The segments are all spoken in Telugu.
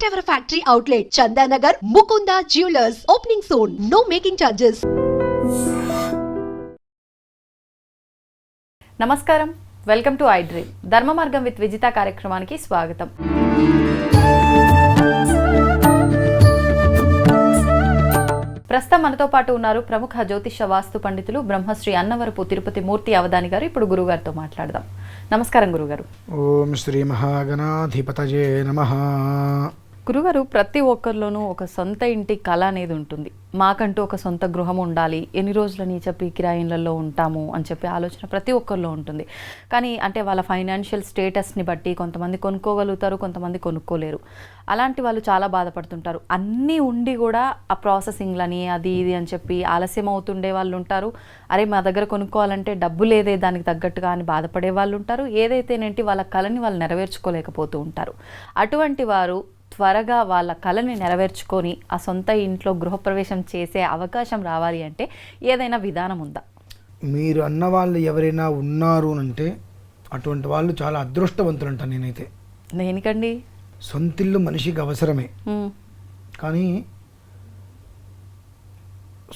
first ever factory outlet, Chandanagar, Mukunda Jewelers, opening soon. No making charges. నమస్కారం. Welcome to I dream Dharma Margam with Vijitha కార్యక్రమానికి స్వాగతం. ప్రస్తుతం మనతో పాటు ఉన్నారు ప్రముఖ జ్యోతిష వాస్తు పండితులు బ్రహ్మశ్రీ అన్నవరపు తిరుపతి మూర్తి అవధాని గారు ఇప్పుడు గురుగారితో మాట్లాడదాం. నమస్కారం గురుగారు. ఓం శ్రీ మహాగణాధిపతయే నమ. గురుగారు ప్రతి ఒక్కరిలోనూ ఒక సొంత ఇంటి కళ అనేది ఉంటుంది. మాకంటూ ఒక సొంత గృహం ఉండాలి. ఎన్ని రోజులని చెప్పి కిరాయిన్లలో ఉంటాము అని చెప్పి ఆలోచన ప్రతి ఒక్కరిలో ఉంటుంది. కానీ అంటే వాళ్ళ ఫైనాన్షియల్ స్టేటస్ని బట్టి కొంతమంది కొనుక్కోగలుగుతారు కొంతమంది కొనుక్కోలేరు. అలాంటి వాళ్ళు చాలా బాధపడుతుంటారు. అన్నీ ఉండి కూడా ఆ ప్రాసెసింగ్లని అది ఇది అని చెప్పి ఆలస్యం అవుతుండే వాళ్ళు ఉంటారు. అరే మా దగ్గర కొనుక్కోవాలంటే డబ్బు లేదే దానికి తగ్గట్టుగా అని బాధపడే వాళ్ళు ఉంటారు. ఏదైతేనేంటి వాళ్ళ కళని వాళ్ళు నెరవేర్చుకోలేకపోతూ ఉంటారు. అటువంటి వారు త్వరగా వాళ్ళ కళని నెరవేర్చుకొని ఆ సొంత ఇంట్లో గృహప్రవేశం చేసే అవకాశం రావాలి అంటే ఏదైనా విధానం ఉందా? మీరు అన్న వాళ్ళు ఎవరైనా ఉన్నారు అంటే అటువంటి వాళ్ళు చాలా అదృష్టవంతులు అంటాను నేనైతే. దేనికండి సొంతిల్లు మనిషికి అవసరమే. కానీ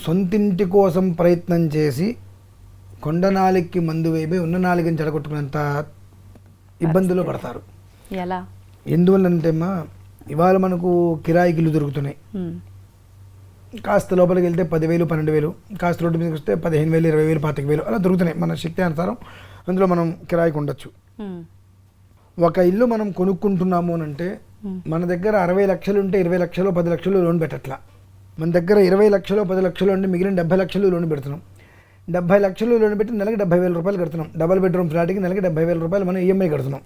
సొంతింటి కోసం ప్రయత్నం చేసి కొండ మందు వేపి ఉన్న నాలికని చెడగొట్టుకునేంత ఇబ్బందులు పడతారు. ఎలా? ఎందువల్లంటే అమ్మా ఇవాళ మనకు కిరాయికి ఇల్లు దొరుకుతున్నాయి. కాస్త లోపలికి వెళ్తే పదివేలు పన్నెండు వేలు కాస్త రోడ్డు మీదకి వస్తే పదిహేను వేలు ఇరవై వేలు పాతిక వేలు అలా దొరుకుతున్నాయి మన శక్తి అనుసారం. అందులో మనం కిరాయికి ఉండొచ్చు ఒక ఇల్లు మనం కొనుక్కుంటున్నాము అని అంటే మన దగ్గర అరవై లక్షలు ఉంటే ఇరవై లక్షలు పది లక్షలు లోన్ పెట్టట్లా. మన దగ్గర ఇరవై లక్షలు పది లక్షలు ఉంటే మిగిలిన డెబ్బై లక్షలు లోన్ పెడుతున్నాం. డెబ్బై లక్షలు లోన్ పెట్టి నెలకి డెబ్బై వేల రూపాయలు కడుతున్నాం. డబల్ బెడ్రూమ్ ఫ్లాట్కి నెలకి డెబ్బై వేల రూపాయలు మనం ఈఎంఐ కడుతున్నాం.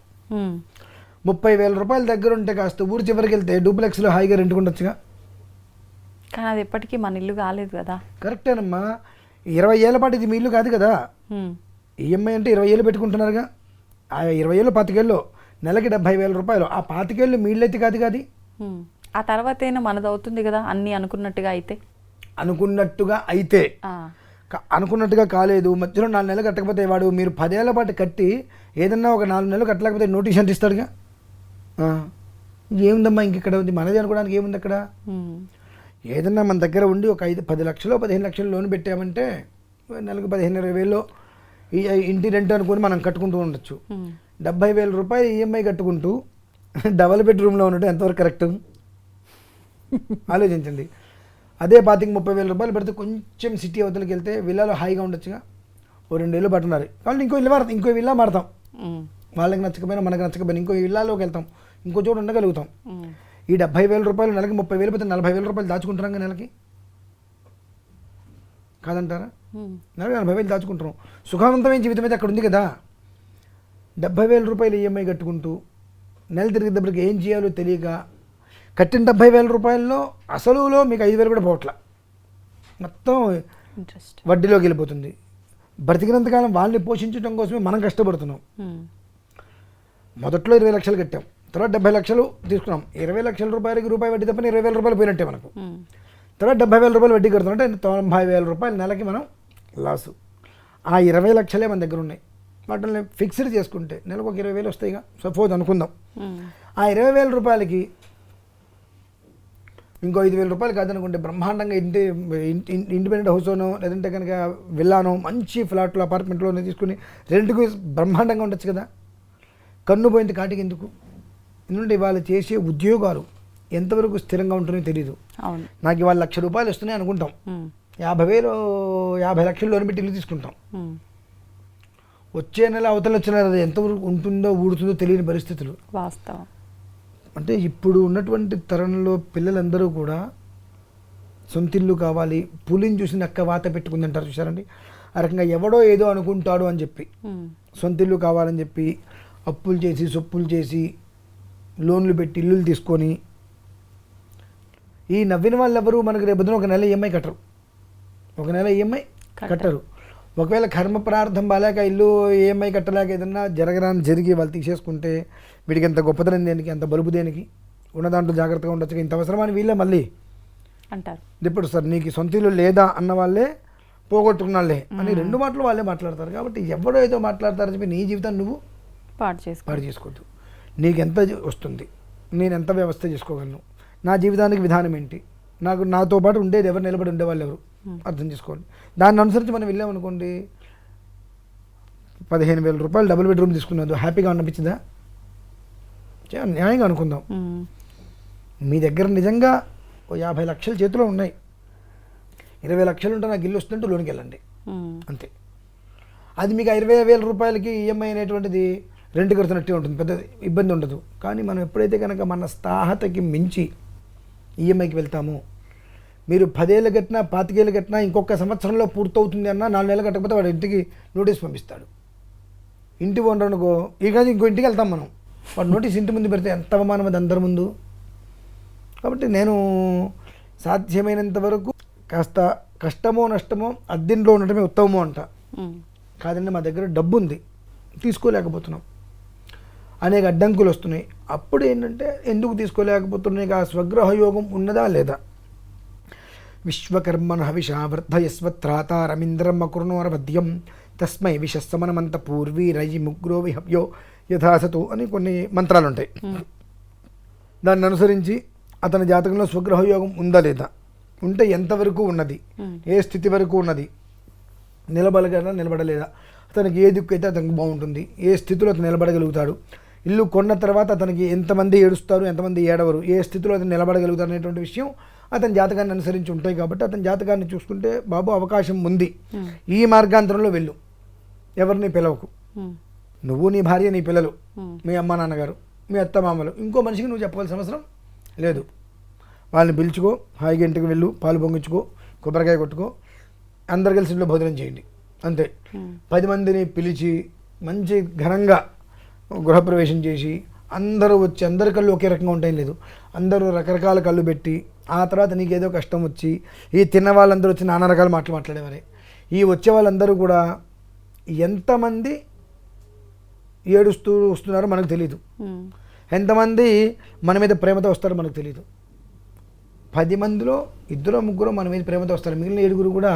ముప్పై వేల రూపాయల దగ్గర ఉంటే కాస్త ఊరి చివరికి వెళ్తే డూప్లెక్స్లో హాయిగా రెంట్కుండొచ్చుగా కానీ అది ఎప్పటికీ మన ఇల్లు కాలేదు కదా. కరెక్టేనమ్మా. ఇరవై ఏళ్ళ పాటు ఇది మీ ఇల్లు కాదు కదా. ఈఎంఐ అంటే ఇరవై ఏళ్ళు పెట్టుకుంటున్నారుగా. ఆ ఇరవై ఏళ్ళు పాతికేళ్ళు నెలకి డెబ్బై వేల రూపాయలు. ఆ పాతికేళ్ళు మీ ఇల్లు అయితే కాదు కాదు. ఆ తర్వాత అయినా మనది అవుతుంది కదా అన్నీ అనుకున్నట్టుగా అయితే. అనుకున్నట్టుగా అయితే. అనుకున్నట్టుగా కాలేదు. మధ్యలో నాలుగు నెలలు కట్టకపోతే వాడు మీరు పదేళ్ళ పాటు కట్టి ఏదన్నా ఒక నాలుగు నెలలు కట్టలేకపోతే నోటీస్ అంటే ఇస్తాడుగా? ఆ. ఏముందమ్మా ఇంక ఇక్కడ ఉంది? మనది అనుకోవడానికి ఏముంది అక్కడ? ఏదన్నా మన దగ్గర ఉండి ఒక ఐదు పది లక్షలు పదిహేను లక్షలు లోన్ పెట్టామంటే నెలకు పదిహేను ఇరవై వేలు ఈ ఇంటి రెంట్ అనుకుని మనం కట్టుకుంటూ ఉండొచ్చు. డెబ్బై వేల రూపాయలు ఈఎంఐ కట్టుకుంటూ డబల్ బెడ్రూమ్లో ఉండటం ఎంతవరకు కరెక్ట్? ఆలోచించండి. అదే పాతికి ముప్పై వేల రూపాయలు పెడితే కొంచెం సిటీ అవతలకి వెళ్తే విల్లాలో హాయిగా ఉండొచ్చుగా. ఓ రెండేళ్ళు పట్టున్నారు కాబట్టి ఇంకో ఇల్లు మారుతాం. ఇంకో విల్లా మారుతాం. వాళ్ళకి నచ్చకపోయినా మనకు నచ్చకపోయినా ఇంకో విల్లాలోకి వెళ్తాం. ఇంకో చోట ఉండగలుగుతాం. ఈ డెబ్బై వేల రూపాయలు నెలకి ముప్పై వేలు పోతే నలభై వేల రూపాయలు దాచుకుంటున్నాం కదా నెలకి? కాదంటారా. నెలకి నలభై వేలు దాచుకుంటున్నాం. సుఖవంతమైన జీవితం అయితే అక్కడ ఉంది కదా. డెబ్బై వేల రూపాయలు ఈఎంఐ కట్టుకుంటూ నెల తిరిగేటప్పటికి ఏం చేయాలో తెలియక కట్టిన డెబ్బై వేల రూపాయల్లో అసలులో మీకు ఐదు వేలు కూడా పోవట్ల. మొత్తం ఇంట్రెస్ట్ వడ్డీలోకి వెళ్ళిపోతుంది. బ్రతికినంతకాలం వాళ్ళని పోషించడం కోసమే మనం కష్టపడుతున్నాం. మొదట్లో ఇరవై లక్షలు కట్టాం. తర్వాత డెబ్బై లక్షలు తీసుకున్నాం. ఇరవై లక్షల రూపాయలకి రూపాయి వడ్డీ తప్పని ఇరవై వేల రూపాయలు పోయినట్టే మనకు. తర్వాత డెబ్బై వేల రూపాయలు వడ్డీ కడుతున్నాం. అంటే తొంభై వేల రూపాయలు నెలకి మనం లాసు ఆ ఇరవై లక్షలే మన దగ్గర ఉన్నాయి. వాటిని ఫిక్స్డ్ చేసుకుంటే నెలకు ఒక ఇరవై వేలు వస్తాయిగా సపోజ్ అనుకుందాం. ఆ ఇరవై వేల రూపాయలకి ఇంకో ఐదు వేల రూపాయలు కాదనుకుంటే బ్రహ్మాండంగా ఇంటి ఇంటి- ఇండిపెండెంట్ హౌస్లోనో లేదంటే కనుక విల్లానో మంచి ఫ్లాట్లో అపార్ట్మెంట్లోనో తీసుకుని రెంట్కి బ్రహ్మాండంగా ఉండొచ్చు కదా. కన్ను పోయింది కాటికి ఎందుకు? ఎందుకంటే ఇవాళ చేసే ఉద్యోగాలు ఎంతవరకు స్థిరంగా ఉంటుందో తెలియదు నాకు ఇవాళ లక్ష రూపాయలు వస్తున్నాయి అనుకుంటాం. యాభై వేలు యాభై లక్షలు లోన్ పెట్టి ఇల్లు తీసుకుంటాం. వచ్చే నెల అవతల వచ్చిన అది ఎంతవరకు ఉంటుందో ఊడుతుందో తెలియని పరిస్థితులు. వాస్తవం. అంటే ఇప్పుడు ఉన్నటువంటి తరంలో పిల్లలందరూ కూడా సొంతిల్లు కావాలి పులిని చూసి నక్క వాత పెట్టుకుంది అంటారు చూసారండి ఆ రకంగా ఎవడో ఏదో అనుకుంటాడు అని చెప్పి. సొంతిల్లు కావాలని చెప్పి అప్పులు చేసి సొప్పులు చేసి లోన్లు పెట్టి ఇల్లులు తీసుకొని ఈ నవ్విన వాళ్ళు ఎవరు మనకు రేపొద్దున ఒక నెల ఈఎంఐ కట్టరు. ఒక నెల ఈఎంఐ కట్టరు. ఒకవేళ కర్మ ప్రార్థం బాలేక ఇల్లు ఈఎంఐ కట్టలేక ఏదన్నా జరగరాని జరిగి వాళ్ళు తీసేసుకుంటే వీడికి ఎంత గొప్పతనం దేనికి ఎంత బలుపు దేనికి? ఉన్న దాంట్లో జాగ్రత్తగా ఉండొచ్చు ఇంత అవసరమని వీళ్ళే మళ్ళీ అంటారు. ఇప్పుడు సార్ నీకు సొంత ఇల్లు లేదా అన్న వాళ్ళే పోగొట్టుకున్నాళ్ళే అని రెండు మాటలు వాళ్ళే మాట్లాడతారు. కాబట్టి ఎవడో ఏదో మాట్లాడతారని చెప్పి నీ జీవితాన్ని నువ్వు పాడు చేసుకోవద్దు. నీకు ఎంత జ- వస్తుంది? నేను ఎంత వ్యవస్థ చేసుకోగలను? నా జీవితానికి విధానం ఏంటి? నాకు నాతో పాటు ఉండేది ఎవరు? నిలబడి ఉండేవాళ్ళు ఎవరు? అర్థం చేసుకోండి. దాన్ని అనుసరించి మనం వెళ్ళామనుకోండి పదిహేను వేల రూపాయలు డబుల్ బెడ్రూమ్ తీసుకున్నది హ్యాపీగా అనిపించిందా న్యాయంగా అనుకుందాం. మీ దగ్గర నిజంగా ఓ యాభై లక్షల చేతిలో ఉన్నాయి. ఇరవై లక్షలు ఉంటే నాకు ఇల్లు వస్తుంటే లోనికి వెళ్ళండి అంతే. అది మీకు ఇరవై వేల రూపాయలకి ఈఎంఐ అనేటువంటిది రెంట్ కడుతున్నట్టే ఉంటుంది పెద్ద ఇబ్బంది ఉండదు. కానీ మనం ఎప్పుడైతే కనుక మన స్థాహతకి మించి ఈఎంఐకి వెళ్తామో మీరు పదేళ్ళు కట్టినా పాతికేళ్ళు కట్టినా ఇంకొక సంవత్సరంలో పూర్తవుతుంది అన్న నాలుగు నెలలు కట్టకపోతే వాడు ఇంటికి నోటీస్ పంపిస్తాడు. ఇంటి ఓనర్ అనుకో ఇక ఇంకో ఇంటికి వెళ్తాం మనం. వాడు నోటీస్ ఇంటి ముందు పెడితే ఎంత అవమానం అది అందరి ముందు? కాబట్టి నేను సాధ్యమైనంత వరకు కాస్త కష్టమో నష్టమో అద్దెంట్లో ఉండటమే ఉత్తమమో అంట. కాదండి మా దగ్గర డబ్బు ఉంది తీసుకోలేకపోతున్నాం. అనేక అడ్డంకులు వస్తున్నాయి. అప్పుడు ఏంటంటే ఎందుకు తీసుకోలేకపోతున్నాయి? ఆ స్వగ్రహ యోగం ఉన్నదా లేదా? విశ్వకర్మణ కుర్ణోరవద్యం తస్మై విషస్సమనమంత పూర్వీ రయి ముగ్రో విహవ్యో యథాసతు అని కొన్ని మంత్రాలు ఉంటాయి దాన్ని అనుసరించి అతని జాతకంలో స్వగ్రహ యోగం ఉందా లేదా? ఉంటే ఎంతవరకు ఉన్నది? ఏ స్థితి వరకు ఉన్నది? నిలబడగలరా నిలబడలేదా? అతనికి ఏ దిక్కు అయితే అతనికి బాగుంటుంది. ఏ స్థితిలో అతను నిలబడగలుగుతాడు? ఇల్లు కొన్న తర్వాత అతనికి ఎంతమంది ఏడుస్తారు ఎంతమంది ఏడవరు ఏ స్థితిలో అతను నిలబడగలుగుతారు అనేటువంటి విషయం అతని జాతకాన్ని అనుసరించి ఉంటాయి కాబట్టి అతని జాతకాన్ని చూసుకుంటే బాబు అవకాశం ఉంది. ఈ మార్గాంతరంలో వెళ్ళు. ఎవరిని పిలవకు. నువ్వు నీ భార్య నీ పిల్లలు. మీ అమ్మ నాన్నగారు మీ అత్త మామలు. ఇంకో మనిషికి నువ్వు చెప్పవలసిన అవసరం లేదు. వాళ్ళని పిలుచుకో హాయిగా ఇంటికి వెళ్ళు పాలు పొంగించుకో కొబ్బరికాయ కొట్టుకో. అందరు కలిసి ఇంట్లో భోజనం చేయండి. అంతే. పది మందిని పిలిచి మంచి ఘనంగా గృహప్రవేశం చేసి అందరూ వచ్చి అందరి కళ్ళు ఒకే రకంగా ఉంటాయి లేదు. అందరూ రకరకాల కళ్ళు పెట్టి ఆ తర్వాత నీకు ఏదో కష్టం వచ్చి ఈ తిన్న వాళ్ళందరూ వచ్చి నానా రకాల మాటలు మాట్లాడేవారే. ఈ వచ్చే వాళ్ళందరూ కూడా ఎంతమంది ఏడుస్తూ వస్తున్నారో మనకు తెలియదు ఎంతమంది మన మీద ప్రేమతో వస్తారో మనకు తెలియదు పది మందిలో ఇద్దరు ముగ్గురు మన మీద ప్రేమతో వస్తారు. మిగిలిన ఏడుగురు కూడా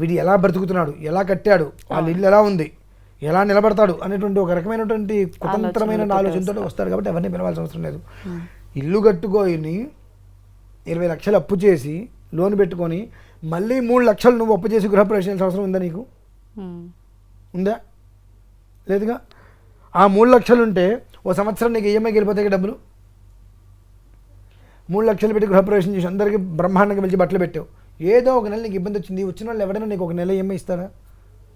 వీడు ఎలా బ్రతుకుతున్నాడు ఎలా కట్టాడు వాళ్ళ ఇల్లు ఎలా ఉంది ఎలా నిలబడతాడు అనేటువంటి ఒక రకమైనటువంటి కుతంత్రమైన ఆలోచనతో వస్తారు కాబట్టి ఎవరిని పిలవాల్సిన అవసరం లేదు. ఇల్లు కట్టుకొని ఇరవై లక్షలు అప్పు చేసి లోన్ పెట్టుకొని మళ్ళీ మూడు లక్షలు నువ్వు అప్పు చేసి గృహప్రవేశం చేయాల్సిన అవసరం ఉందా నీకు? ఉందా? లేదుగా? ఆ మూడు లక్షలు ఉంటే ఓ సంవత్సరం నీకు ఈఎంఐకి వెళ్ళిపోతాయి డబ్బులు? మూడు లక్షలు పెట్టి గృహప్రవేశం చేసి అందరికీ బ్రహ్మాండంగా పిలిచి బట్టలు పెట్టావు. ఏదో ఒక నెల నీకు ఇబ్బంది వచ్చింది. వచ్చిన వాళ్ళు ఎవరైనా నీకు ఒక నెల ఈఎంఐ ఇస్తారా?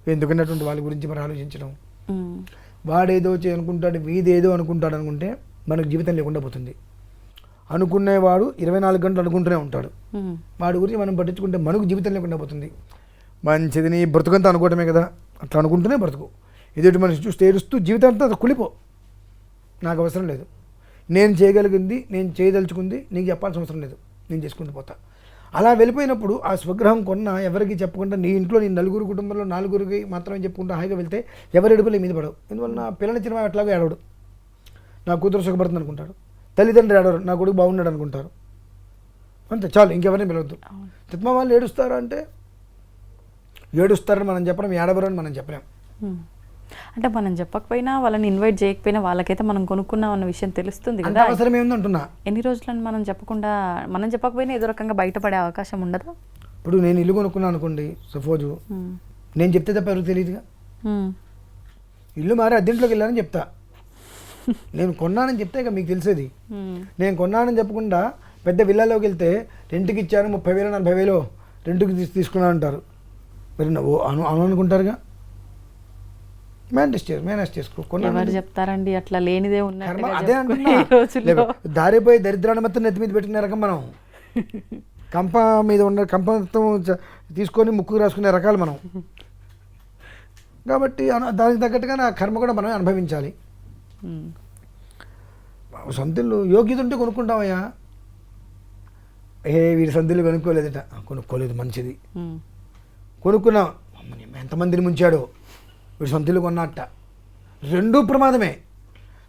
ఎందుకున్నటువంటి వాళ్ళ గురించి మరి ఆలోచించడం. వాడేదో అనుకుంటాడు వీదేదో అనుకుంటాడు అనుకుంటే మనకు జీవితం లేకుండా పోతుంది. అనుకునేవాడు ఇరవై నాలుగు గంటలు అనుకుంటూనే ఉంటాడు. వాడి గురించి మనం పట్టించుకుంటే మనకు జీవితం లేకుండా పోతుంది. మంచిది నీ బ్రతుకంతా అనుకోవటమే కదా. అట్లా అనుకుంటూనే బ్రతుకు. ఎదుటి మనిషి చూస్తే ఏడుస్తూ జీవితం అంతా కులిపో నాకు అవసరం లేదు. నేను చేయగలిగింది నేను చేయదలుచుకుంది నీకు చెప్పాల్సిన అవసరం లేదు. నేను చేసుకుంటూ పోతా. అలా వెళ్ళిపోయినప్పుడు ఆ స్వగ్రహం కొన్న ఎవరికి చెప్పకుండా నీ ఇంట్లో నీ నలుగురు కుటుంబంలో నలుగురికి మాత్రమే చెప్పుకుంటూ హాయిగా వెళ్తే ఎవరు ఎడుపులే మీద పడవు. ఎందువల్ల నా పిల్లనిచ్చిన వాడు అట్లాగే ఏడవడు నా కూతురు సుఖపడుతుంది అనుకుంటారు తల్లిదండ్రులు ఏడవరు నా కొడుకు బాగున్నాడు అనుకుంటారు. అంతే చాలు ఇంకెవరిని పిలవద్దు. తిత్మ వాళ్ళు ఏడుస్తారా అంటే ఏడుస్తారని మనం చెప్పడం ఏడవరు అని మనం చెప్పలేం. ఉమ్. అంటే మనం చెప్పకపోయినా వాళ్ళని ఇన్వైట్ చేయకపోయినా వాళ్ళకైతే మనం కొనుక్కున్నాం అన్న విషయం తెలుస్తుంది కదా. అవసరం ఏముంది అంటున్నా. ఎన్ని రోజులని మనం చెప్పకుండా మనం చెప్పకపోయినా ఏదో రకంగా బయటపడే అవకాశం ఉండదా? ఇప్పుడు నేను ఇల్లు కొనుక్కున్నాను అనుకోండి సపోజు ఉమ్, నేను చెప్తే తప్ప ఎవరికి తెలియదుగా? ఉమ్, ఇల్లు మారి అద్దెంట్లోకి వెళ్ళానని చెప్తా. నేను కొన్నానని చెప్తే ఇక మీకు తెలిసేది. ఉమ్, నేను కొన్నానని చెప్పకుండా పెద్ద విల్లాలోకి వెళ్తే రెంట్కి ఇచ్చాను ముప్పై వేలు నలభై వేలు రెంట్కి తీసి తీసుకున్నాను అంటారు మరి అను అనుకుంటారుగా? మేనేజ్ చేసు మేనేజ్ చేసుకో కొన్నాను ఎవరు చెప్తారండి? అట్లా లేనిదే ఉన్నట్టుగా అదే అంటున్నా. దారిపోయి దరిద్రాన్ని మొత్తం నెత్తి మీద పెట్టిన రకం మనం. కంప మీద ఉన్న కంప తీసుకొని ముక్కు రాసుకునే రకాలు మనం. కాబట్టి దానికి తగ్గట్టుగా నా కర్మ కూడా మనం అనుభవించాలి. ఉమ్, సొంత ఇల్లు యోగ్యత ఉంటే కొనుక్కుంటామయ్యా. ఏ వీడి ఇల్లు కొనుక్కోలేదట. "ఆ, కొనుక్కోలేదు మంచిది. కొనుక్కున్నాం. ఎంతమందిని ముంచాడో. వీడు సొంత ఇల్లు కొన్నట్ట రెండూ ప్రమాదమే.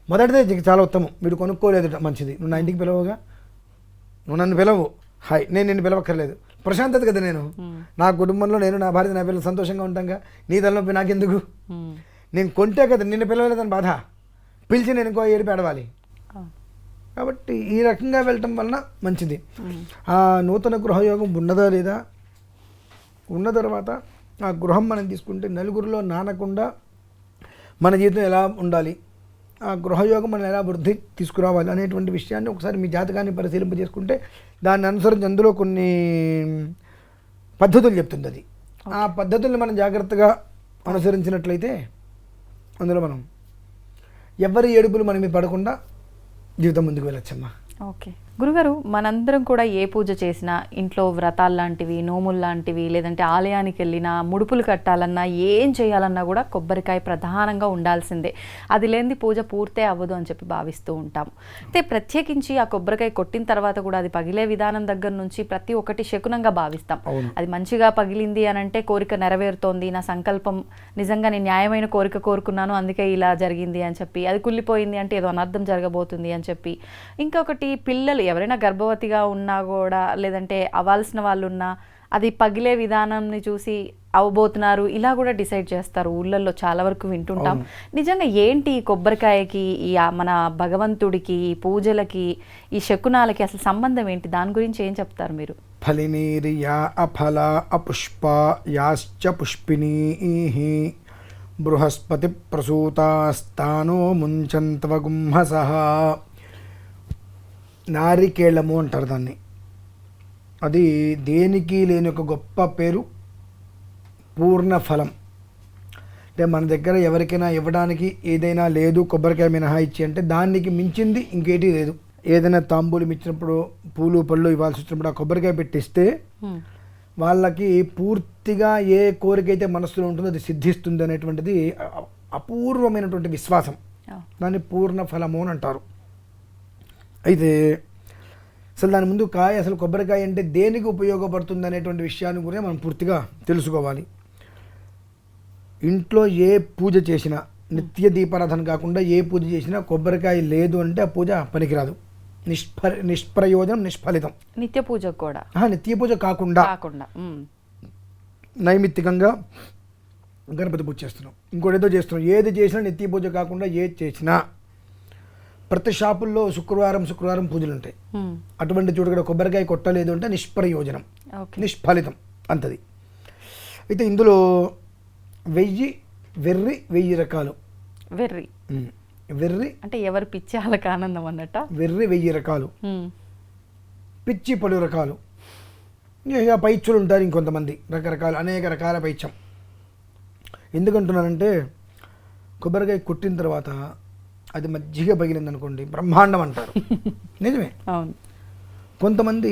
మొదటిదే చాలా ఉత్తమం. వీడు కొనుక్కోలేదట మంచిది. నువ్వు నా ఇంటికి పిలవగా నువ్వు నన్ను పిలవు. హాయ్ నేను నిన్ను పిలవక్కర్లేదు. ప్రశాంతత కదా నేను. నా కుటుంబంలో నేను నా భార్య నా పిల్లలు సంతోషంగా ఉంటాంగా? నీ తలనొప్పి నాకెందుకు? నేను కొంటే కదా నిన్ను పిలవలేదని బాధ. పిలిచి నేను ఇంకో ఏడు పెడవాలి ఆ, కాబట్టి ఈ రకంగా వెళ్ళటం వలన మంచిది. ఆ నూతన గృహయోగం ఉన్నదా లేదా? ఉన్న తర్వాత ఆ గృహం మనం తీసుకుంటే నలుగురిలో నానకుండా మన జీవితం ఎలా ఉండాలి? ఆ గృహయోగం మనం ఎలా వృద్ధి తీసుకురావాలి అనేటువంటి విషయాన్ని ఒకసారి మీ జాతకాన్ని పరిశీలింప చేసుకుంటే దాన్ని అనుసరించి అందులో కొన్ని పద్ధతులు చెప్తుంది అది. ఆ పద్ధతుల్ని మనం జాగ్రత్తగా అనుసరించినట్లయితే అందులో మనం ఎవరి ఏడుపులు మన మీద పడకుండా జీవితం ముందుకు వెళ్ళొచ్చమ్మా. ఓకే. గురుగారు మనందరం కూడా ఏ పూజ చేసినా ఇంట్లో వ్రతాలు లాంటివి నోములు లాంటివి లేదంటే ఆలయానికి వెళ్ళినా ముడుపులు కట్టాలన్నా ఏం చేయాలన్నా కూడా కొబ్బరికాయ ప్రధానంగా ఉండాల్సిందే. అది లేనిది పూజ పూర్తే అవ్వదు అని చెప్పి భావిస్తూ ఉంటాం. అయితే ప్రత్యేకించి ఆ కొబ్బరికాయ కొట్టిన తర్వాత కూడా అది పగిలే విధానం దగ్గర నుంచి ప్రతి ఒక్కటి శకునంగా భావిస్తాం. అది మంచిగా పగిలింది అని అంటే కోరిక నెరవేరుతోంది నా సంకల్పం నిజంగా నేను న్యాయమైన కోరిక కోరుకున్నాను అందుకే ఇలా జరిగింది అని చెప్పి అది కుళ్ళిపోయింది అంటే ఏదో అనర్థం జరగబోతుంది అని చెప్పి. ఇంకొకటి పిల్లలు ఎవరైనా గర్భవతిగా ఉన్నా కూడా లేదంటే అవ్వాల్సిన వాళ్ళు ఉన్నా అది పగిలే విధానాన్ని చూసి అవ్వబోతున్నారు ఇలా కూడా డిసైడ్ చేస్తారు. ఊళ్ళల్లో చాలా వరకు వింటుంటాం. నిజంగా ఏంటి ఈ కొబ్బరికాయకి ఈ మన భగవంతుడికి ఈ పూజలకి ఈ శకునాలకి అసలు సంబంధం ఏంటి? దాని గురించి ఏం చెప్తారు మీరు? ఫలినీర్యా అఫల అపుష్ప యాశ్చ పుష్పినీ బృహస్పతి ప్రసూతాస్తానో ముంచంత్వగుంహస నారికేళము అంటారు దాన్ని. అది దేనికి లేని ఒక గొప్ప పేరు? పూర్ణ ఫలం. అంటే మన దగ్గర ఎవరికైనా ఇవ్వడానికి ఏదైనా లేదు కొబ్బరికాయ మినహాయించి అంటే దానికి మించింది ఇంకేటి లేదు. ఏదైనా తాంబూలం ఇచ్చినప్పుడు పూలు పళ్ళు ఇవ్వాల్సి వచ్చినప్పుడు ఆ కొబ్బరికాయ పెట్టిస్తే. వాళ్ళకి పూర్తిగా ఏ కోరిక అయితే మనసులో ఉంటుందో అది సిద్ధిస్తుంది అనేటువంటిది అపూర్వమైనటువంటి విశ్వాసం. దాన్ని పూర్ణ ఫలము అని అంటారు. అయితే అసలు దాని ముందు కాయ అసలు కొబ్బరికాయ అంటే దేనికి ఉపయోగపడుతుంది అనేటువంటి విషయాన్ని కూడా మనం పూర్తిగా తెలుసుకోవాలి. ఇంట్లో ఏ పూజ చేసినా నిత్య దీపారాధన కాకుండా ఏ పూజ చేసినా కొబ్బరికాయ లేదు అంటే ఆ పూజ పనికిరాదు. నిష్ఫ నిష్ప్రయోజనం నిష్ఫలితం. నిత్య పూజకు కూడా. నిత్య పూజ కాకుండా కాకుండా. నైమిత్తికంగా గణపతి పూజ చేస్తున్నాం. ఇంకోటి ఏదో చేస్తున్నాం. ఏది చేసినా నిత్య పూజ కాకుండా ఏది చేసినా ప్రతి షాపుల్లో శుక్రవారం శుక్రవారం పూజలు ఉంటాయి. అటువంటి చోటు కూడా కొబ్బరికాయ కొట్టలేదు అంటే నిష్ప్రయోజనం. నిష్ఫలితం అంతది. అయితే ఇందులో వెయ్యి వెర్రి వెయ్యి రకాలు. వెర్రి. వెర్రి అంటే ఎవరు పిచ్చి వాళ్ళకి ఆనందం అన్నట్ట? వెర్రి వెయ్యి రకాలు. పిచ్చి పలు రకాలు. ఇక పైచ్చులు ఉంటారు ఇంకొంతమంది. రకరకాల అనేక రకాల పైత్యం ఎందుకంటున్నానంటే కొబ్బరికాయ కొట్టిన తర్వాత అది మజ్జిగ పగిలింది అనుకోండి బ్రహ్మాండం అంటారు. నిజమే? అవును. కొంతమంది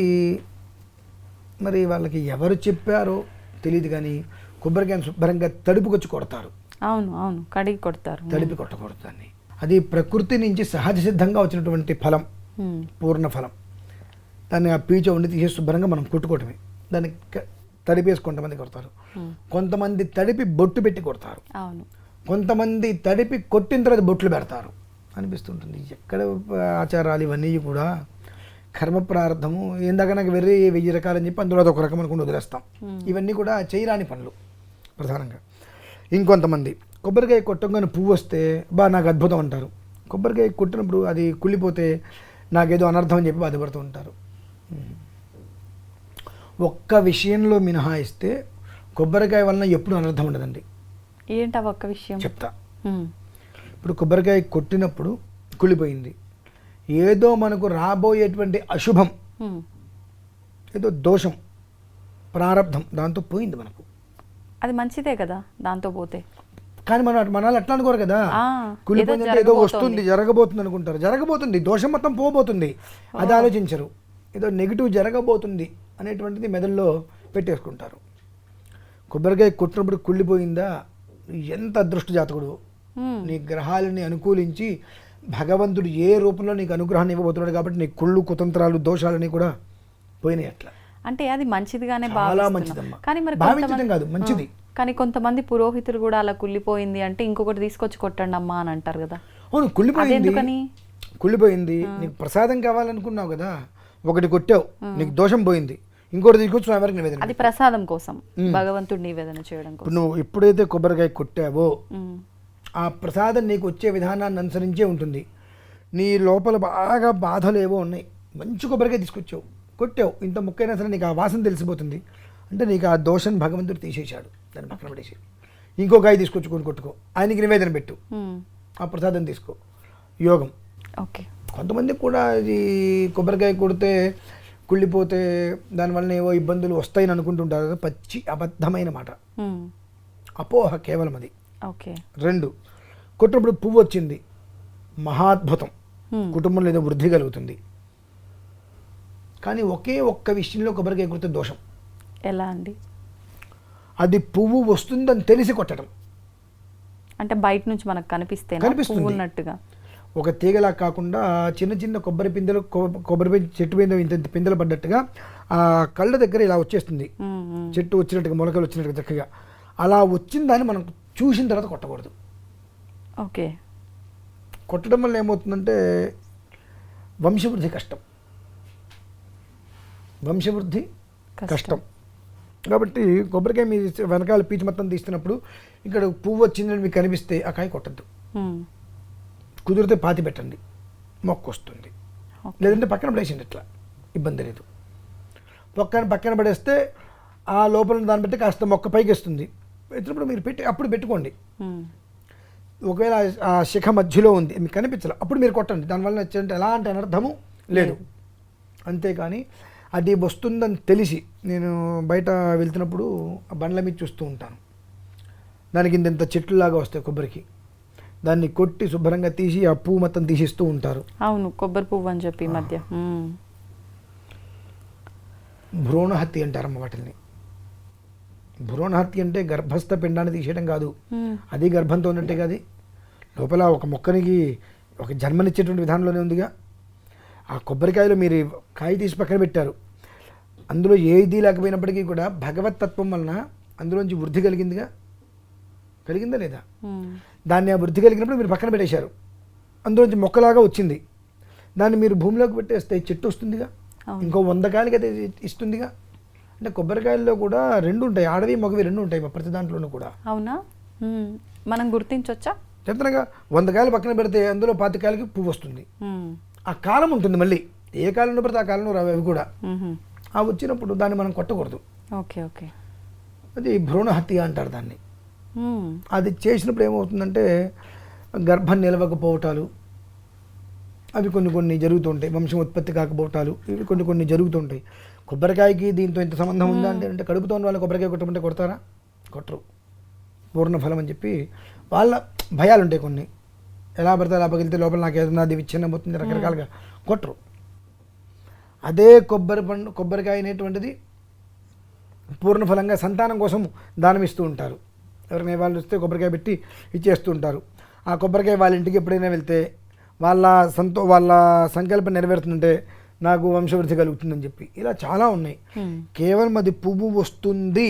మరి వాళ్ళకి ఎవరు చెప్పారో తెలియదు కానీ కొబ్బరికాయను శుభ్రంగా తడుపుకొచ్చి కొడతారు. అవును అవును. కడిగి కొడతారు. తడిపి కొట్టకూడదు దాన్ని అది ప్రకృతి నుంచి సహజ సిద్ధంగా వచ్చినటువంటి ఫలం. పూర్ణ ఫలం. దాన్ని ఆ పీచ ఉండి తీసి శుభ్రంగా మనం కొట్టుకోవటమే. దాన్ని తడిపేసి కొంతమంది కొడతారు. కొంతమంది తడిపి బొట్టు పెట్టి కొడతారు. అవును. కొంతమంది తడిపి కొట్టిన తర్వాత బొట్లు పెడతారు. అనిపిస్తుంటుంది. ఎక్కడ ఆచారాలు ఇవన్నీ కూడా కర్మ ప్రారంధము ఇందాక నాకు వెర్రి వెయ్యి రకాలని చెప్పి అందులో అదొక రకం అనుకుని వదిలేస్తాం. ఇవన్నీ కూడా చేయరాని పనులు ప్రధానంగా. ఇంకొంతమంది కొబ్బరికాయ కొట్టంగానే పువ్వు వస్తే బా నాకు అద్భుతం అంటారు. కొబ్బరికాయ కొట్టినప్పుడు అది కుళ్ళిపోతే నాకేదో అనర్థం అని చెప్పి బాధపడుతూ ఉంటారు. ఒక్క విషయంలో మినహాయిస్తే కొబ్బరికాయ వలన ఎప్పుడు అనర్థం ఉండదండి. ఏంటి ఒక్క విషయం? చెప్తా. ఇప్పుడు కొబ్బరికాయ కొట్టినప్పుడు కుళ్ళిపోయింది. ఏదో మనకు రాబోయేటువంటి అశుభం. ఏదో దోషం ప్రారంధం దాంతో పోయింది మనకు. అది మంచిదే కదా దాంతో పోతే. కానీ మనం మనల్ని అట్లా అనుకోరు కదా. కుళ్ళిపోయింది ఏదో. వస్తుంది జరగబోతుంది అనుకుంటారు. జరగబోతుంది దోషం మొత్తం పోబోతుంది. అది ఆలోచించరు. ఏదో నెగిటివ్ జరగబోతుంది అనేటువంటిది మెదడులో పెట్టేసుకుంటారు. కొబ్బరికాయ కొట్టినప్పుడు కుళ్ళిపోయిందా? ఎంత అదృష్ట జాతకుడు. నీ గ్రహాలని అనుకూలించి భగవంతుడు ఏ రూపంలో నీకు అనుగ్రహాన్ని ఇవ్వబోతున్నాడు కాబట్టి నీ కుళ్ళు కుతంత్రాలు దోషాలని కూడా పోయినాయి అట్లా. అంటే అది మంచిదిగానే చాలా. మంచిదమ్మా. కానీ మరి భావించడం కాదు, మంచిది. ఆ, కానీ కొంతమంది పురోహితులు కూడా అలా కుళ్ళిపోయింది అంటే ఇంకొకటి తీసుకొచ్చి కొట్టండి అమ్మా అని అంటారు కదా. అవును కుళ్ళిపోయింది? కుళ్ళిపోయింది. నీకు ప్రసాదం కావాలనుకున్నావు కదా ఒకటి కొట్టావు నీకు దోషం పోయింది. ఇంకోటి తీసుకొచ్చి స్వామివారికి నివేదన అది ప్రసాదం కోసం భగవంతుడి నివేదన చేయడం కోసం. నువ్వు ఎప్పుడైతే కొబ్బరికాయ కొట్టావో ఆ ప్రసాదం నీకు వచ్చే విధానాన్ని అనుసరించే ఉంటుంది. నీ లోపల బాగా బాధలు ఏవో ఉన్నాయి. మంచి కొబ్బరికాయ తీసుకొచ్చావు. కొట్టావు. ఇంత ముక్కైనా సరే నీకు ఆ వాసన తెలిసిపోతుంది. అంటే నీకు ఆ దోషం భగవంతుడు తీసేశాడు. దాన్ని పక్కన పడేసి ఇంకో కాయ తీసుకొచ్చుకొని కొట్టుకో. ఆయనకి నివేదన పెట్టు. ఆ ప్రసాదం తీసుకో. యోగం. ఓకే. కొంతమందికి కూడా ఇది కొబ్బరికాయ కొడితే కుళ్ళిపోతే దానివల్ల ఏవో ఇబ్బందులు వస్తాయని అనుకుంటుంటారు. పచ్చి అబద్ధమైన మాట. అపోహ కేవలం అది. ఓకే. రెండు కొట్టినప్పుడు పువ్వు వచ్చింది. మహాద్భుతం. కుటుంబంలో ఏదో వృద్ధి కలుగుతుంది. కానీ ఒకే ఒక్క విషయంలో కొబ్బరికాయ కొడితే దోషం. ఎలా అండి? అది పువ్వు వస్తుందని తెలిసి కొట్టడం. అంటే బయట నుంచి మనకు కనిపిస్తే కనిపిస్తుంది. ఉన్నట్టుగా ఒక తీగలా కాకుండా చిన్న చిన్న కొబ్బరి పిందెలు కొబ్బరి చెట్టు మీద ఇంత పిందెలు పడ్డట్టుగా ఆ కళ్ళ దగ్గర ఇలా వచ్చేస్తుంది. చెట్టు వచ్చినట్టుగా మొలకలు వచ్చినట్టుగా చక్కగా. అలా వచ్చిన దాన్ని మనం చూసిన తర్వాత కొట్టకూడదు. ఓకే. కొట్టడం వల్ల ఏమవుతుందంటే వంశవృద్ధి కష్టం. వంశవృద్ధి కష్టం. కాబట్టి కొబ్బరికాయ మీ వెనకాల పీచు మొత్తం తీస్తున్నప్పుడు ఇక్కడ పువ్వు వచ్చిందని మీకు కనిపిస్తే ఆ కాయ కొట్టద్దు. కుదిరితే పాతి పెట్టండి. మొక్క వస్తుంది. లేదంటే పక్కన పడేసిండి ఇట్లా. ఇబ్బంది లేదు. పక్కన పక్కన పడేస్తే ఆ లోపల దాన్ని బట్టి కాస్త మొక్క పైకి వస్తుంది. వచ్చినప్పుడు మీరు పెట్టి అప్పుడు పెట్టుకోండి. ఒకవేళ ఆ శిఖ మధ్యలో ఉంది మీకు కనిపించాలి అప్పుడు మీరు కొట్టండి. దానివల్ల వచ్చేంటే ఎలాంటి అనర్థము లేదు. అంతేకాని అది వస్తుందని తెలిసి నేను బయట వెళ్తున్నప్పుడు ఆ బండ్ల మీద చూస్తూ ఉంటాను. దానికి ఇంత చెట్లులాగా వస్తాయి కొబ్బరికి. దాన్ని కొట్టి శుభ్రంగా తీసి ఆ పువ్వు మొత్తం తీసిస్తూ ఉంటారు. అవును కొబ్బరి పువ్వు అని చెప్పి మధ్య. భ్రూణహత్య అంటారమ్మ వాటిని భ్రూణహత్య అంటే గర్భస్థ పిండాన్ని తీసేయడం కాదు. అది గర్భంతో ఉన్నట్టే కాదు. లోపల ఒక మొక్కనికి ఒక జన్మనిచ్చేటువంటి విధానంలోనే ఉందిగా. ఆ కొబ్బరికాయలో మీరు కాయ తీసి పక్కన పెట్టారు. అందులో ఏది లేకపోయినప్పటికీ కూడా భగవత్ తత్వం వలన అందులోంచి వృద్ధి కలిగిందిగా. కలిగిందా లేదా. దాన్ని ఆ వృద్ధి కలిగినప్పుడు మీరు పక్కన పెట్టేశారు. అందులోంచి మొక్కలాగా వచ్చింది. దాన్ని మీరు భూమిలోకి పెట్టేస్తే చెట్టు వస్తుందిగా. ఇంకో వంద కాయలకి అయితే ఇస్తుందిగా. అంటే కొబ్బరికాయల్లో కూడా రెండు ఉంటాయి ఆడవి మగవి రెండు ఉంటాయి ప్రతి దాంట్లోనూ కూడా. అవునా. మనం గుర్తించవచ్చా చెప్తున్నాగా వంద కాయలు పక్కన పెడితే అందులో పాతి కాయలకి పువ్వు వస్తుంది. ఆ కాలం ఉంటుంది మళ్ళీ. ఏ కాలంలో పడితే ఆ కాలంలో రావు అవి కూడా. ఆ వచ్చినప్పుడు దాన్ని మనం కొట్టకూడదు. Okay okay. అది భ్రూణ హత్య అంటారు దాన్ని. అది చేసినప్పుడు ఏమవుతుందంటే గర్భం నిలవకపోవటాలు అవి కొన్ని కొన్ని జరుగుతుంటాయి. వంశం ఉత్పత్తి కాకపోవటాలు ఇవి కొన్ని కొన్ని జరుగుతుంటాయి. కొబ్బరికాయకి దీంతో ఇంత సంబంధం ఉందా అంటే అంటే కడుపుతో ఉన్న వాళ్ళు కొబ్బరికాయ కొట్టమంటే కొడతారా? కొట్టరు. పూర్ణ ఫలం అని చెప్పి వాళ్ళ భయాలు ఉంటాయి కొన్ని. ఎలా పడితే అలా పగిలితే లోపల నాకు ఏదైనా అది విచ్ఛిన్నం అవుతుంది రకరకాలుగా కొట్టరు. అదే కొబ్బరి పండు కొబ్బరికాయ అనేటువంటిది పూర్ణ ఫలంగా సంతానం కోసం దానం ఇస్తూ ఉంటారు. ఎవరైనా వాళ్ళు వస్తే కొబ్బరికాయ పెట్టి ఇచ్చేస్తూ ఉంటారు. ఆ కొబ్బరికాయ వాళ్ళ ఇంటికి ఎప్పుడైనా వెళ్తే వాళ్ళ సంతో వాళ్ళ సంకల్పం నెరవేరుతుందంటే నాకు వంశవృద్ధి కలుగుతుందని చెప్పి. ఇలా చాలా ఉన్నాయి. కేవలం అది పువ్వు వస్తుంది.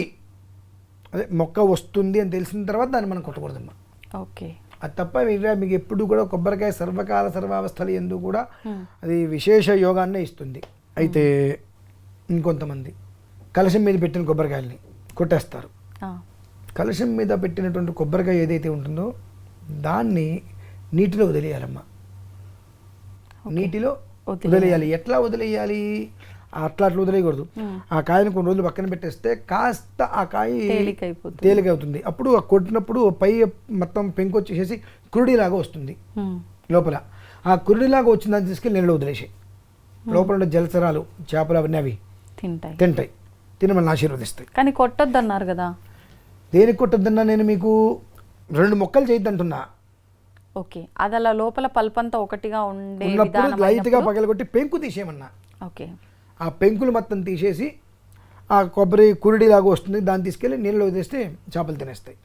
అదే మొక్క వస్తుంది అని తెలిసిన తర్వాత దాన్ని మనం కొట్టకూడదమ్మా ఓకే. అది తప్ప ఇవే మీకు ఎప్పుడు కూడా కొబ్బరికాయ సర్వకాల సర్వావస్థలు ఎందు కూడా. అది విశేష యోగాన్నే ఇస్తుంది. అయితే ఇంకొంతమంది కలశం మీద పెట్టిన కొబ్బరికాయల్ని కొట్టేస్తారు. కలశం మీద పెట్టినటువంటి కొబ్బరికాయ ఏదైతే ఉంటుందో దాన్ని నీటిలో వదిలేయాలమ్మా. నీటిలో వదిలేయాలి. ఎట్లా వదిలేయాలి? అట్లా అట్లా వదిలేయకూడదు. ఆ. కాయను కొన్ని రోజులు పక్కన పెట్టేస్తే కాస్త ఆ కాయ తేలికైపోతుంది. తేలికవుతుంది. అప్పుడు ఆ కొట్టినప్పుడు పై మొత్తం పెంకు వచ్చేసేసి కురుడిలాగా వస్తుంది. లోపల. ఆ కురుడిలాగా వచ్చిన దాన్ని తీసుకెళ్ళి నీళ్ళు వదిలేసి లోపల ఉండే జలచరాలు చేపలు అవన్నీ అవి తింటాయి. తింటాయి. తిని మనల్ని ఆశీర్వదిస్తాయి. కానీ కొట్టొద్దు అన్నారు కదా. దేనికి కొట్టద్దన్నా నేను మీకు రెండు మొక్కలు చేయొద్దంటున్నా. ఓకే. అది అలా లోపల పల్పంతా ఒకటిగా ఉండే ఉన్నప్పుడు విధానం లైట్గా పగలగొట్టి పెంకు తీసేయమన్నా. ఓకే. ఆ పెంకులు మొత్తం తీసేసి ఆ కొబ్బరి కురుడిలాగా వస్తుంది దాన్ని తీసుకెళ్ళి నీళ్ళు వదిలేస్తే చేపలు తినేస్తాయి.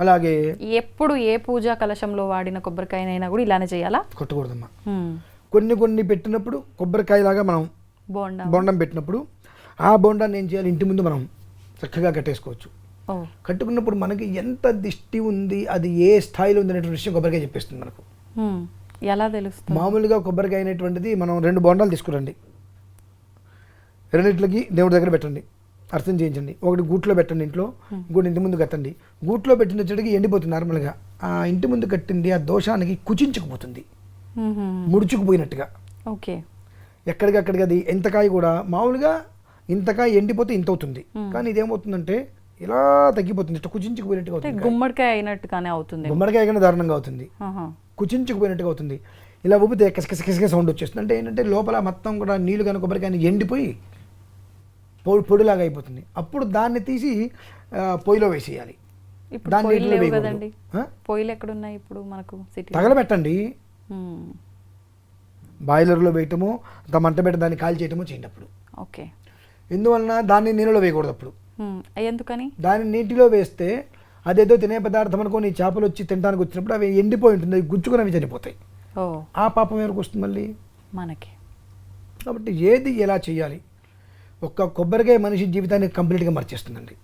అలాగే ఎప్పుడు ఏ పూజా కలశంలో వాడిన కొబ్బరికాయనైనా కూడా ఇలానే చేయాలా? కొట్టకూడదమ్మా. మ్మ్. కొన్ని కొన్ని పెట్టినప్పుడు కొబ్బరికాయలాగా మనం బోండా. బొండం పెట్టినప్పుడు ఆ బొండాన్ని ఏం చేయాలి? ఇంటి ముందు మనం చక్కగా కట్టేసుకోవచ్చు. కట్టుకున్నప్పుడు మనకి ఎంత దిష్టి ఉంది అది ఏ స్థాయిలో ఉంది అనేటువంటి విషయం కొబ్బరికాయ చెప్పేస్తుంది మనకు. ఎలా తెలుస్తుంది? మామూలుగా కొబ్బరికాయ అనేటువంటిది మనం రెండు బొండాలు తీసుకురండి. రెండిట్లకి దేవుడి దగ్గర పెట్టండి. అర్థం చేయించండి. ఒకటి గూట్లో పెట్టండి ఇంట్లో ఇంకోటి ఇంటి ముందు కట్టండి. గూట్లో పెట్టిన చెట్టుకి ఎండిపోతుంది నార్మల్గా. ఆ ఇంటి ముందు కట్టింది ఆ దోషానికి కుచించుకుపోతుంది. ముడుచుకుపోయినట్టుగా. ఓకే. ఎక్కడికక్కడికి అది ఎంతకాయ కూడా మామూలుగా ఇంతకాయ ఎండిపోతే ఇంత అవుతుంది కానీ ఇదేమవుతుందంటే ఇలా తగ్గిపోతుంది. ఇట్లా కుచించుకుపోయినట్టుగా అవుతుంది. గుమ్మడికాయ అయినట్టుగానే అవుతుంది. గుమ్మడికాయ కన్నా దారుణంగా అవుతుంది. కుచించుకుపోయినట్టుగా అవుతుంది. ఇలా ఊపితే కసకసకసక సౌండ్ వచ్చేస్తుంది. అంటే ఏంటంటే లోపల మొత్తం కూడా నీళ్ళు కనుక కొబ్బరికాయని ఎండిపోయి పొడి పొడిలాగా అయిపోతుంది. అప్పుడు దాన్ని తీసి పొయ్యిలో వేసేయాలి. ఇప్పుడు దాన్ని పొయ్యిలు ఎక్కడున్నాయి ఇప్పుడు మనకు తగలబెట్టండి. బాయిలర్లో వేయటము మంట పెట్టి దాన్ని కాల్ చేయటము చేయండి అప్పుడు. ఓకే. ఎందువలన దాన్ని నీళ్ళలో వేయకూడదు అప్పుడు. ఎందుకని? దాన్ని నీటిలో వేస్తే అదేదో తినే పదార్థం అనుకోని చేపలు వచ్చి తినడానికి వచ్చినప్పుడు అవి ఎండిపోయి ఉంటుంది అవి గుచ్చుకుని అవి చనిపోతాయి. ఆ పాపం ఎవరికి వస్తుంది మళ్ళీ? మనకి. కాబట్టి ఏది ఎలా చేయాలి? ఒక్క కొబ్బరికాయ మనిషి జీవితాన్ని కంప్లీట్గా మార్చేస్తుందండి.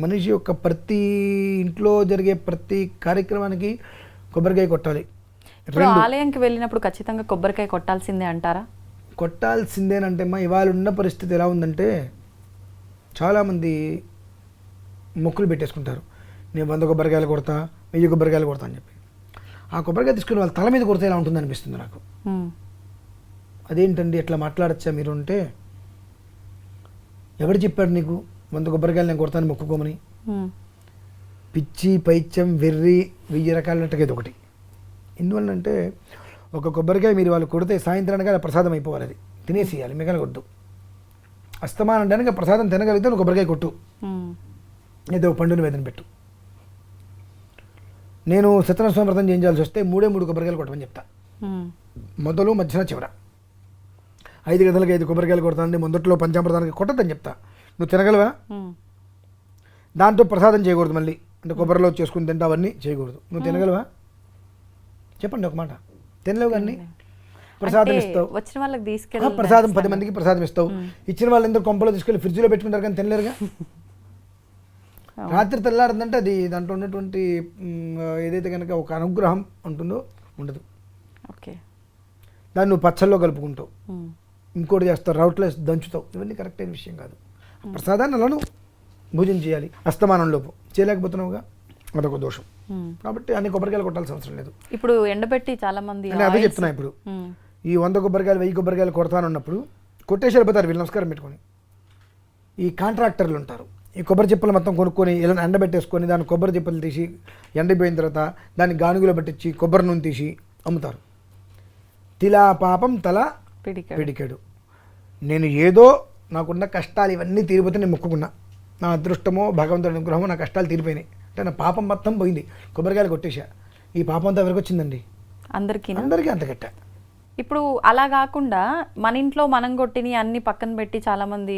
మనిషి యొక్క ప్రతి ఇంట్లో జరిగే ప్రతి కార్యక్రమానికి కొబ్బరికాయ కొట్టాలి. ఇప్పుడు ఆలయంకి వెళ్ళినప్పుడు ఖచ్చితంగా కొబ్బరికాయ కొట్టాల్సిందే అంటారా? కొట్టాల్సిందేనంటే మా ఇవాళ ఉన్న పరిస్థితి ఎలా ఉందంటే చాలామంది మొక్కులు పెట్టేసుకుంటారు. నేను వంద కొబ్బరికాయలు కొడతా వెయ్యి కొబ్బరికాయలు కొడతా అని చెప్పి. ఆ కొబ్బరికాయ తీసుకుని వాళ్ళ తల మీద కొడితే ఎలా ఉంటుంది అనిపిస్తుంది నాకు. అదేంటండి ఎట్లా మాట్లాడచ్చా మీరు అంటే ఎవడు చెప్పాడు నీకు వంద కొబ్బరికాయలు నేను కొడతాను మొక్కుకోమని? పిచ్చి పైత్యం వెర్రి వెయ్యి రకాలన్నట్టుగా ఇది ఒకటి. ఎందువల్లంటే ఒక కొబ్బరికాయ మీరు వాళ్ళు కొడితే సాయంత్రానికి అది ప్రసాదం అయిపోవాలి అది. తినేసేయాలి మిగలగొద్దు. అస్తమానం అంటే ప్రసాదం తినగలిగితే నువ్వు కొబ్బరికాయ కొట్టు. ఏదో ఒక పండుని వేదన పెట్టు. నేను సత్యనారాయణ వ్రతం చేయించాల్సి వస్తే మూడే మూడు కొబ్బరికాయలు కొట్టమని చెప్తా. మొదలు మధ్యన చివర. ఐదు గంటలకు ఐదు కొబ్బరికాయలు కొడతానండి మొదట్లో పంచామృతానికి కొట్టద్దని చెప్తా. నువ్వు తినగలవా. దాంతో ప్రసాదం చేయకూడదు మళ్ళీ. అంటే కొబ్బరిలో చేసుకుని తింటా అవన్నీ చేయకూడదు. నువ్వు తినగలవా? చెప్పండి ఒక మాట. తినలేవు కానీ? ప్రసాదం ఇస్తావు. వచ్చిన వాళ్ళకి తీసుకెళ్ళి ప్రసాదం పది మందికి ప్రసాదం ఇస్తావు. ఇచ్చిన వాళ్ళందరూ కొంపలో తీసుకెళ్ళి ఫ్రిడ్జ్లో పెట్టుకుంటారు కానీ తినలేరుగా? రాత్రి తెల్లారిందంటే అది దాంట్లో ఉన్నటువంటి ఏదైతే కనుక ఒక అనుగ్రహం ఉంటుందో ఉండదు. ఓకే. దాన్ని నువ్వు పచ్చల్లో కలుపుకుంటావు. ఇంకోటి చేస్తావు రౌట్లో దంచుతావు. ఇవన్నీ కరెక్ట్ అయిన విషయం కాదు. ప్రసాదాన్ని అలాను భోజనం చేయాలి. అస్తమానం లోపు. చేయలేకపోతున్నావుగా? అదొక దోషం. కాబట్టి అన్ని కొబ్బరికాయలు కొట్టాల్సిన అవసరం లేదు. ఇప్పుడు ఎండబెట్టి చాలా మంది అదే చెప్తున్నా ఇప్పుడు. ఈ వంద కొబ్బరికాయలు వెయ్యి కొబ్బరికాయలు కొడతానన్నప్పుడు కొట్టేసి వెళ్ళిపోతారు వీళ్ళు నమస్కారం పెట్టుకొని. ఈ కాంట్రాక్టర్లు ఉంటారు. ఈ కొబ్బరి చిప్పలు మొత్తం కొనుక్కొని ఇలా ఎండబెట్టేసుకొని దాని కొబ్బరి చిప్పలు తీసి ఎండిపోయిన తర్వాత దాన్ని గానుగులో పట్టించి కొబ్బరి నూనె తీసి అమ్ముతారు. తిలా పాపం తల పిడికాడు. పిడికెడు. నేను ఏదో నాకున్న కష్టాలు ఇవన్నీ తీరిపోతే నేను మొక్కుకున్నా. నా అదృష్టమో భగవంతుడి అనుగ్రహమో నా కష్టాలు తీరిపోయినాయి. అంటే నా పాపం మొత్తం పోయింది. కొబ్బరికాయలు కొట్టేశా. ఈ పాపం అంతా ఎవరికి వచ్చిందండి? అందరికీ అందరికీ అంత కట్ట. ఇప్పుడు అలా కాకుండా మన ఇంట్లో మనం కొట్టిని అన్ని పక్కన పెట్టి చాలా మంది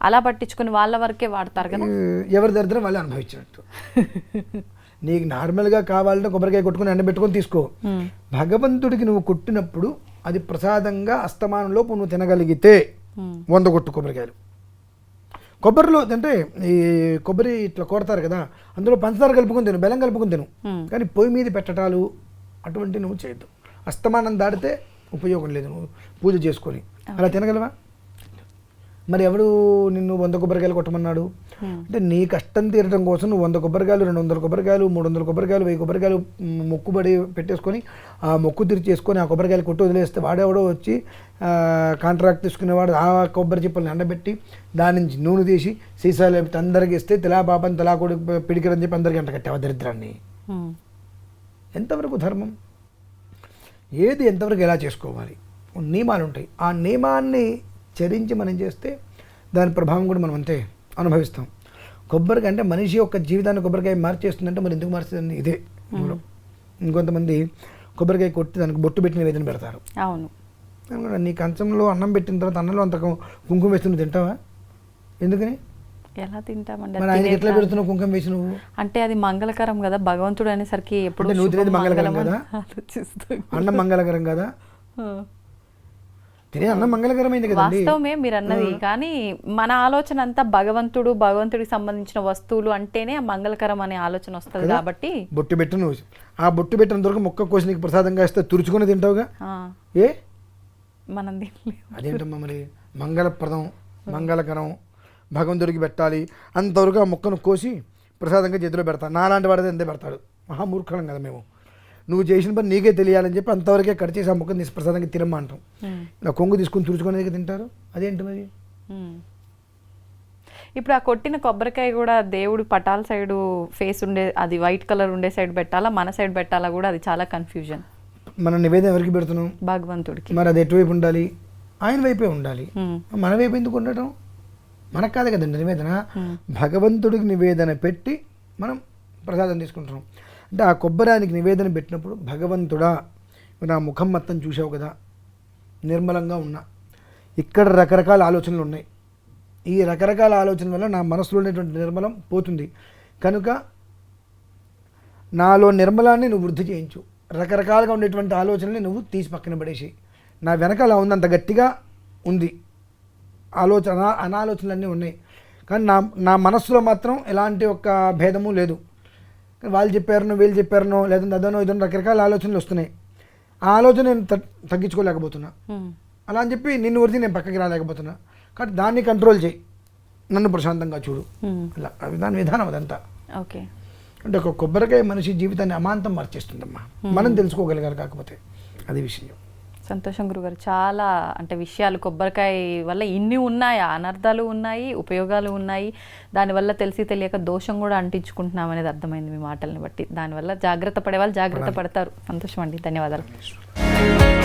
అలా పట్టించుకొని వాళ్ళ వరకే వాడతారు కదా? ఎవరి దరిద్రం వాళ్ళు అనుభవించినట్టు. నీకు నార్మల్గా కావాలంటే కొబ్బరికాయ కొట్టుకుని ఎండబెట్టుకొని తీసుకో. భగవంతుడికి నువ్వు కొట్టినప్పుడు అది ప్రసాదంగా అస్తమానంలోపు నువ్వు తినగలిగితే వంద కొట్టు కొబ్బరికాయలు. కొబ్బరిలో అంటే ఈ కొబ్బరి ఇట్లా కొడతారు కదా అందులో పంచదార కలుపుకొని తిను బెల్లం కలుపుకొని తిను. కానీ పొయ్యి మీద పెట్టడాలు అటువంటి నువ్వు చేయొద్దు. అస్తమానం దాటితే ఉపయోగం లేదు నువ్వు పూజ చేసుకొని. అలా తినగలవా? మరి ఎవడు నిన్ను వంద కొబ్బరికాయలు కొట్టమన్నాడు. అంటే నీ కష్టం తీరడం కోసం నువ్వు వంద కొబ్బరికాయలు రెండు వందల కొబ్బరికాయలు మూడు వందల కొబ్బరికాయలు వెయ్యి కొబ్బరికాయలు మొక్కుబడి పెట్టేసుకొని ఆ మొక్కు తీర్చేసుకొని ఆ కొబ్బరికాయలు కొట్టి వదిలేస్తే వాడెవడో వచ్చి కాంట్రాక్ట్ తీసుకునేవాడు ఆ కొబ్బరి చిప్పల్ని ఎండబెట్టి దాని నుంచి నూనె తీసి సీసాలు అందరికి ఇస్తే తిలా పాపం తిలా కొడుకు పిడికిరని చెప్పి అందరికీ అంట కట్టావు దరిద్రాన్ని? ఎంతవరకు ధర్మం? ఏది ఎంతవరకు ఎలా చేసుకోవాలి? నియమాలు ఉంటాయి. ఆ నియమాన్ని చరించి మనం చేస్తే దాని ప్రభావం కూడా మనం అంతే అనుభవిస్తాం. కొబ్బరికాయ అంటే మనిషి యొక్క జీవితాన్ని కొబ్బరికాయ మార్చేస్తుందంటే మరి ఎందుకు మార్చేదండి ఇదే మూలం. ఇంకొంతమంది కొబ్బరికాయ కొట్టి దానికి బొట్టు పెట్టిన వేదన పెడతారు. అవును. నీ కంచంలో అన్నం పెట్టిన తర్వాత అన్నంలో అంత కు- కుంకుమ వేసి నువ్వు తింటావా? ఎందుకని? ఎలా తింటామండి? మరి ఆయనకి ఎట్లా పెడుతున్నావు కుంకుమ వేసి నువ్వు? అంటే అది మంగళకరం కదా భగవంతుడు అనేసరికి ఎప్పుడు నువ్వు తినేది మంగళకరం మంగళం కదా? అన్నం మంగళకరం కదా. తినే అన్నం మంగళకరమైంది కదండి. వాస్తవమే మీరు అన్నది. కానీ మన ఆలోచన అంతా భగవంతుడు భగవంతుడికి సంబంధించిన వస్తువులు అంటేనే ఆ మంగళకరం అనే ఆలోచన వస్తుంది కాబట్టి. బొట్టు పెట్టు నువ్వు. ఆ బొట్టు పెట్టిన దొరకు మొక్క కోసి నీకు ప్రసాదంగా ఇస్తే తురుచుకొని తింటావుగా? ఏ? మనం తినలేము. అదేంటమ్మా మరి? మంగళప్రదం మంగళకరం భగవంతుడికి పెట్టాలి. అంతవరకు ఆ మొక్కను కోసి ప్రసాదంగా చేతిలో పెడతా. నాలాంటి వాడితే ఎంతే పెడతాడు. మహామూర్ఖలం కదా మేము. నువ్వు చేసిన పని నీకే తెలియాలని చెప్పి అంతవరకే కట్ చేసి ఆ ముఖం తీసి ప్రసాదంగా అంటాం. ఉమ్, ఇలా కొంగు తీసుకుని తుడుచుకునేది తింటారు? అదేంటి మరి. ఇప్పుడు ఆ కొట్టిన కొబ్బరికాయ కూడా దేవుడు పటాల సైడ్ ఫేస్ ఉండే అది వైట్ కలర్ ఉండే సైడ్ పెట్టాలా? మన సైడ్ పెట్టాలా కూడా? అది చాలా కన్ఫ్యూజన్ మన నివేదన ఎవరికి పెడుతున్నాం? భగవంతుడికి. మరి అది ఎటువైపు ఉండాలి? ఆయన వైపే ఉండాలి. మన వైపు ఎందుకు ఉండటం? మనకు కాదు కదండి నివేదన. భగవంతుడికి నివేదన పెట్టి మనం ప్రసాదం తీసుకుంటున్నాం. అంటే ఆ కొబ్బరానికి నివేదన పెట్టినప్పుడు భగవంతుడా నా ముఖం మొత్తం చూసావు కదా నిర్మలంగా ఉన్నా. ఇక్కడ రకరకాల ఆలోచనలు ఉన్నాయి. ఈ రకరకాల ఆలోచన వల్ల నా మనసులో ఉండేటువంటి నిర్మలం పోతుంది. కనుక నాలో నిర్మలాన్ని నువ్వు వృద్ధి చేయించు. రకరకాలుగా ఉండేటువంటి ఆలోచనల్ని నువ్వు తీసి పక్కన పడేసి నా వెనకాల ఉంది అంత గట్టిగా ఉంది. ఆలోచన అనాలోచనలన్నీ ఉన్నాయి. కానీ నా నా మనస్సులో మాత్రం ఎలాంటి ఒక్క భేదము లేదు. వాళ్ళు చెప్పారనో వీళ్ళు చెప్పారనో లేదంటే అదనో ఇదనో రకరకాల ఆలోచనలు వస్తున్నాయి. ఆ ఆలోచన నేను తగ్- తగ్గించుకోలేకపోతున్నా. అలా అని చెప్పి నిన్ను వరిచి నేను పక్కకి రాలేకపోతున్నా. కాబట్టి దాన్ని కంట్రోల్ చేయి. నన్ను ప్రశాంతంగా చూడు. అలా దాని విధానం అదంతా. ఓకే. అంటే ఒక కొబ్బరికాయ మనిషి జీవితాన్ని అమాంతం మార్చేస్తుందమ్మా. మనం తెలుసుకోగలిగారు కాకపోతే. అది విషయం. సంతోషం గురుగారు. చాలా అంటే విషయాలు కొబ్బరికాయ వల్ల ఇన్ని ఉన్నాయి. అనర్థాలు ఉన్నాయి ఉపయోగాలు ఉన్నాయి. దానివల్ల తెలిసి తెలియక దోషం కూడా అంటించుకుంటున్నాం అనేది అర్థమైంది మీ మాటల్ని బట్టి. దానివల్ల జాగ్రత్త పడే వాళ్ళు జాగ్రత్త పడతారు. సంతోషం అండి. ధన్యవాదాలు.